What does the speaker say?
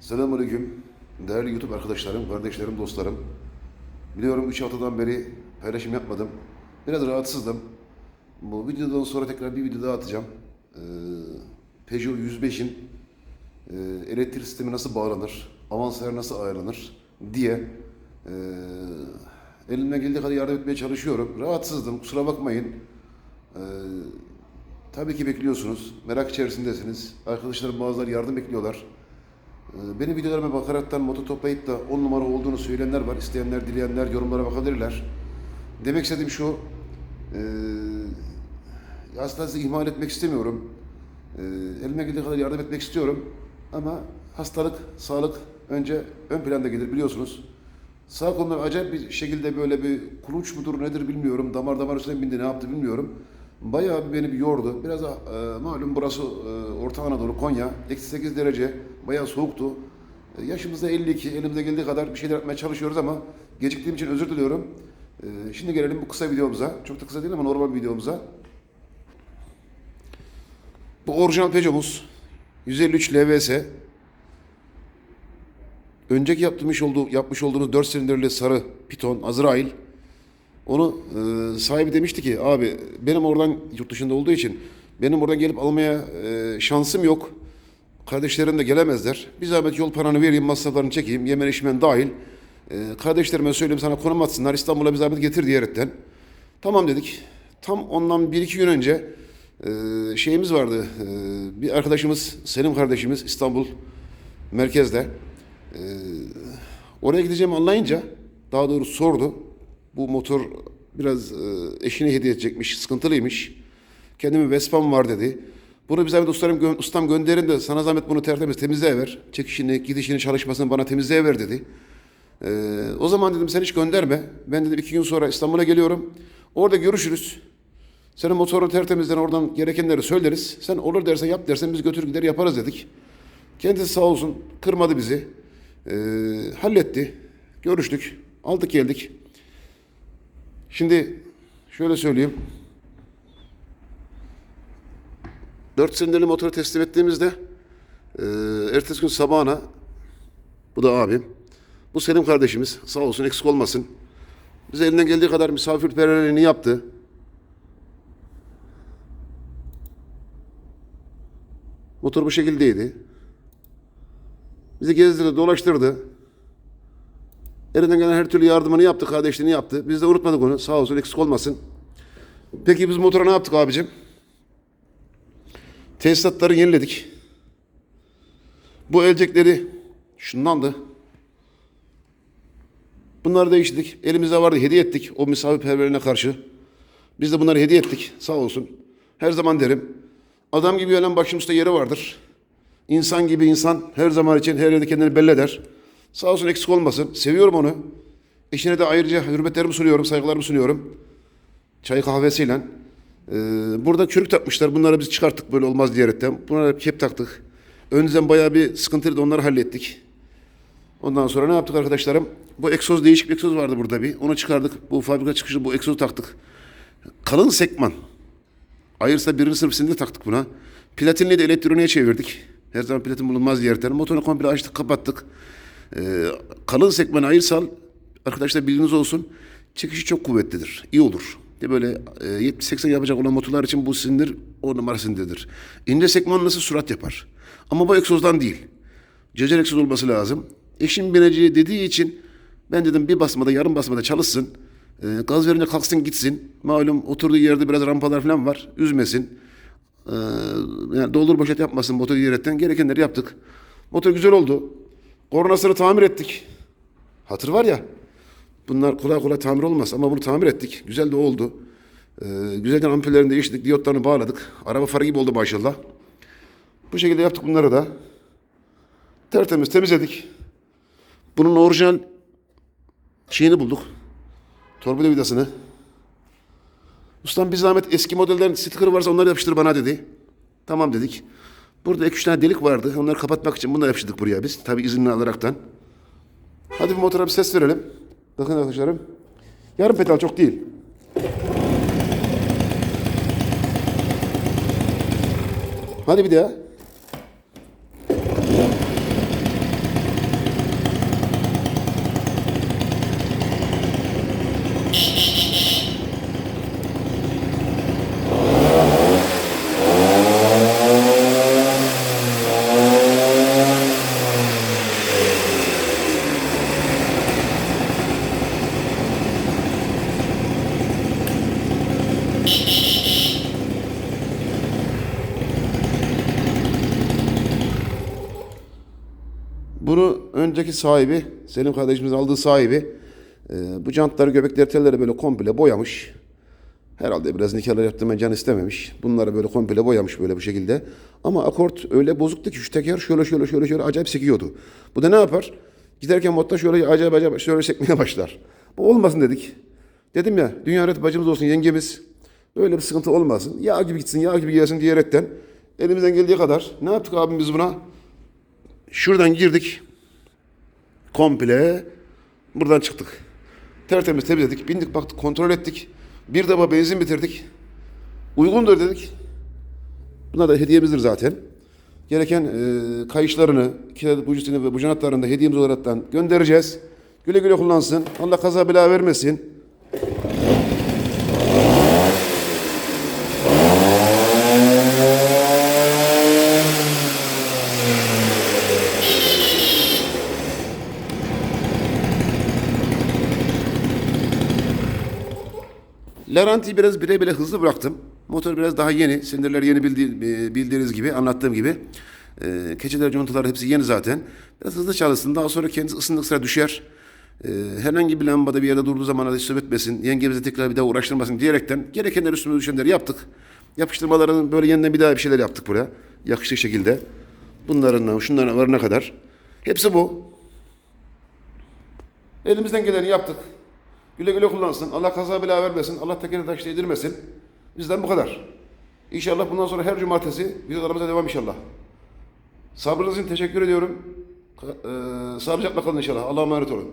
Selamünaleyküm. Değerli YouTube arkadaşlarım, kardeşlerim, dostlarım. Biliyorum 3 haftadan beri paylaşım yapmadım. Biraz rahatsızdım. Bu videodan sonra tekrar bir video daha atacağım. Ee, Peugeot 105'in e, elektrik sistemi nasıl bağlanır, avanslar nasıl ayarlanır diye e, elimden geldiği kadar yardım etmeye çalışıyorum. Rahatsızdım, kusura bakmayın. Ee, tabii ki bekliyorsunuz, merak içerisindesiniz. Arkadaşlarım bazıları yardım bekliyorlar. Ee, Benim videolarıma bakaraktan motor toplayıp da 10 numara olduğunu söyleyenler var. İsteyenler, dileyenler yorumlara bakabilirler. Demek istediğim şu, e, aslında sizi ihmal etmek istemiyorum. E, elime geldiği kadar yardım etmek istiyorum. Ama hastalık, sağlık önce ön planda gelir biliyorsunuz. Sağ kolumda acayip bir şekilde böyle bir kuluç mudur nedir bilmiyorum. Damar damar üstüne bindi ne yaptı bilmiyorum. Bayağı beni bir yordu. Biraz da e, malum burası e, Orta Anadolu, Konya. Eksi 8 derece. Bayağı soğuktu. E, yaşımızda 52. Elimizde geldiği kadar bir şeyler yapmaya çalışıyoruz ama geciktiğim için özür diliyorum. E, şimdi gelelim bu kısa videomuza. Çok da kısa değil ama normal videomuza. Bu orijinal Peugeot'umuz. 153 LVS. Önceki yaptırmış olduğu, yapmış olduğunuz 4 silindirli sarı Piton, Azrail. Onu e, sahibi demişti ki abi benim oradan yurt dışında olduğu için benim oradan gelip almaya e, şansım yok. Kardeşlerim de gelemezler. Bir zahmet yol paranı vereyim, masraflarını çekeyim, yemen içmen dahil. E, kardeşlerime söyleyeyim sana konum atsınlar, İstanbul'a bir zahmet getir diyerekten. Tamam dedik. Tam ondan bir iki gün önce e, şeyimiz vardı. E, bir arkadaşımız, Selim kardeşimiz İstanbul merkezde. E, oraya gideceğimi anlayınca daha doğrusu sordu. Bu motor biraz e, eşine hediye edecekmiş, sıkıntılıymış. Kendime Vespa'm var dedi. Bunu bir zahmet ustam, gö- ustam gönderin de sana zahmet bunu tertemiz temizleyiver. Çekişini, gidişini, çalışmasını bana temizleyiver dedi. Ee, o zaman dedim sen hiç gönderme. Ben dedim iki gün sonra İstanbul'a geliyorum. Orada görüşürüz. Senin motorun tertemizden oradan gerekenleri söyleriz. Sen olur dersen yap dersen biz götür gider yaparız dedik. Kendisi sağ olsun kırmadı bizi. Ee, halletti. Görüştük. Aldık geldik. Şimdi şöyle söyleyeyim. Dört silindirli motoru teslim ettiğimizde e, ertesi gün sabahına bu da abim. Bu Selim kardeşimiz sağ olsun eksik olmasın. Bize elinden geldiği kadar misafirperverliğini yaptı. Motor bu şekildeydi. Bizi gezdirdi, dolaştırdı. Elinden gelen her türlü yardımını yaptı, kardeşliğini yaptı. Biz de unutmadık onu. Sağ olsun, eksik olmasın. Peki biz motora ne yaptık abicim? Tesisatları yeniledik. Bu elcekleri şundandı. Bunları değiştirdik. Elimizde vardı, hediye ettik o misafirperverliğine karşı. Biz de bunları hediye ettik. Sağ olsun. Her zaman derim. Adam gibi ölen başımızda yeri vardır. İnsan gibi insan her zaman için her yerde kendini belli eder. Sağ olsun eksik olmasın. Seviyorum onu. Eşine de ayrıca hürmetlerimi sunuyorum, saygılarımı sunuyorum. Çay kahvesiyle. Ee, burada çürük takmışlar. Bunları biz çıkarttık böyle olmaz diyerekten. Bunlara kep taktık. Önceden bayağı bir sıkıntıydı onları hallettik. Ondan sonra ne yaptık arkadaşlarım? Bu egzoz değişik bir egzoz vardı burada bir. Onu çıkardık. Bu fabrika çıkışı bu egzozu taktık. Kalın sekman. Ayırsa birinci sınıf sindir taktık buna. Platinli de elektroniğe çevirdik. Her zaman platin bulunmaz diğer Motoru komple açtık kapattık. Ee, kalın sekman ayırsal arkadaşlar bilginiz olsun. Çıkışı çok kuvvetlidir. İyi olur. De böyle e, 70-80 yapacak olan motorlar için bu sindir o numara sindirdir. İnce sekman nasıl surat yapar. Ama bu egzozdan değil. Cecer egzoz olması lazım. Eşim bineceği dediği için ben dedim bir basmada yarım basmada çalışsın. Ee, gaz verince kalksın gitsin. Malum oturduğu yerde biraz rampalar falan var. Üzmesin. Ee, yani doldur boşalt yapmasın motor yeretten. Gerekenleri yaptık. Motor güzel oldu. Kornasını tamir ettik. Hatır var ya. Bunlar kolay kolay tamir olmaz ama bunu tamir ettik. Güzel de oldu. Ee, güzelden ampullerini değiştirdik. Diyotlarını bağladık. Araba farı gibi oldu maşallah. Bu şekilde yaptık bunları da. Tertemiz temizledik. Bunun orijinal şeyini bulduk. Torpido vidasını. Ustam bir zahmet eski modellerin sticker varsa onları yapıştır bana dedi. Tamam dedik. Burada iki üç tane delik vardı. Onları kapatmak için bunları yapıştırdık buraya biz. Tabi izinli alaraktan. Hadi bir motora bir ses verelim. Bakın arkadaşlarım. Yarım pedal çok değil. Hadi bir daha. Bunu önceki sahibi, Selim kardeşimizin aldığı sahibi e, bu jantları, göbekleri, telleri böyle komple boyamış. Herhalde biraz nikahlar yaptırmayı can istememiş. Bunları böyle komple boyamış böyle bu şekilde. Ama akort öyle bozuktu ki şu teker şöyle şöyle şöyle şöyle acayip sekiyordu. Bu da ne yapar? Giderken modda şöyle acayip acayip şöyle sekmeye başlar. Bu olmasın dedik. Dedim ya dünya öğret bacımız olsun yengemiz. Böyle bir sıkıntı olmasın. Yağ gibi gitsin yağ gibi gelsin diyerekten elimizden geldiği kadar ne yaptık abim biz buna? Şuradan girdik. Komple buradan çıktık. Tertemiz temizledik. Bindik baktık kontrol ettik. Bir daba benzin bitirdik. Uygundur dedik. Bunlar da hediyemizdir zaten. Gereken e, kayışlarını, adet bucusunu ve bucanatlarını da hediyemiz olaraktan göndereceğiz. Güle güle kullansın. Allah kaza bela vermesin. Laranti'yi biraz bire bile hızlı bıraktım. Motor biraz daha yeni. Sindirler yeni bildi, e, bildiğiniz gibi, anlattığım gibi. E, keçeler, contalar hepsi yeni zaten. Biraz hızlı çalışsın. Daha sonra kendisi ısındıkça düşer. E, herhangi bir lambada bir yerde durduğu zaman istop etmesin. Yengemize tekrar bir daha uğraştırmasın diyerekten gerekenler üstüme düşenleri yaptık. Yapıştırmaların böyle yeniden bir daha bir şeyler yaptık buraya. Yakışık şekilde. Bunların, şunların varına kadar. Hepsi bu. Elimizden geleni yaptık. Güle güle kullansın. Allah kaza bela vermesin. Allah tekeri taş değdirmesin. Bizden bu kadar. İnşallah bundan sonra her cumartesi videolarımıza devam inşallah. Sabrınız için teşekkür ediyorum. Eee, sağlıcakla kalın inşallah. Allah'a emanet olun.